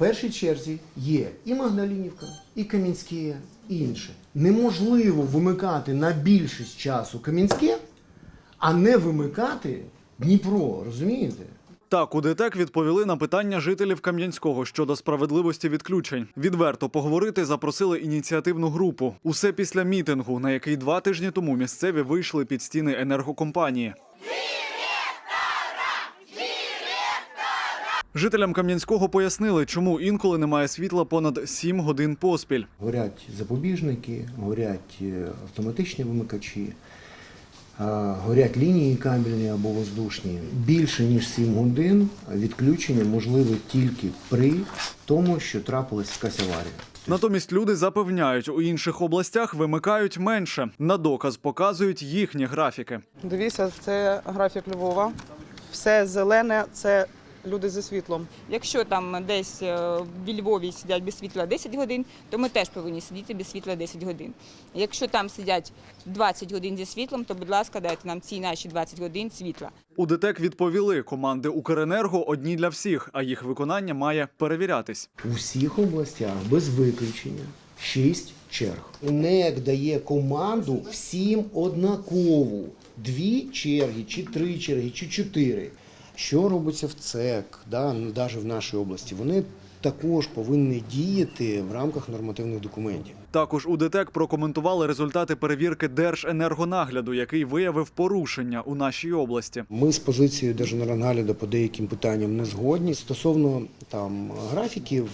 першій черзі є і Магдалінівка, і Кам'янське, і інше. Неможливо вимикати на більшість часу Кам'янське, а не вимикати Дніпро, розумієте? Так, у ДТЕК відповіли на питання жителів Кам'янського щодо справедливості відключень. Відверто поговорити запросили ініціативну групу. Усе після мітингу, на який два тижні тому місцеві вийшли під стіни енергокомпанії. Жителям Кам'янського пояснили, чому інколи немає світла понад 7 годин поспіль. Горять запобіжники, горять е, автоматичні вимикачі, горять лінії кабельні або воздушні. Більше ніж 7 годин відключення можливе тільки при тому, що трапилась якась аварія. Натомість люди запевняють, у інших областях вимикають менше. На доказ показують їхні графіки. Дивіться, це графік Львова. Все зелене це люди зі світлом. Якщо там десь е, в Львові сидять без світла 10 годин, то ми теж повинні сидіти без світла 10 годин. Якщо там сидять 20 годин зі світлом, то, будь ласка, дайте нам ці наші 20 годин світла. У ДТЕК відповіли, команди Укренерго одні для всіх, а їх виконання має перевірятись. У всіх областях без виключення 6 черг. НЕК дає команду всім однакову. Дві черги, чи три черги, чи чотири. Що робиться в ЦЕК, да, навіть в нашій області? Вони також повинні діяти в рамках нормативних документів. Також у ДТЕК прокоментували результати перевірки Держенергонагляду, який виявив порушення у нашій області. Ми з позицією Держенергонагляду по деяким питанням не згодні. Стосовно там графіків,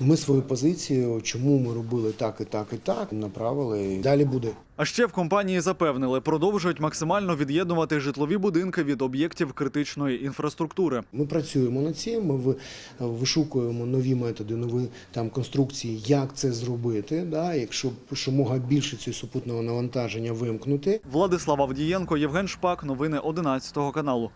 ми свою позицію, чому ми робили так і так і так, направили. Далі буде. А ще в компанії запевнили, продовжують максимально від'єднувати житлові будинки від об'єктів критичної інфраструктури. Ми працюємо над цим, ми вишукуємо нові методи, нові там конструкції, як це зробити. Да, якщо якомога більше цього супутного навантаження вимкнути. Владислав Авдієнко, Євген Шпак. Новини 11 каналу.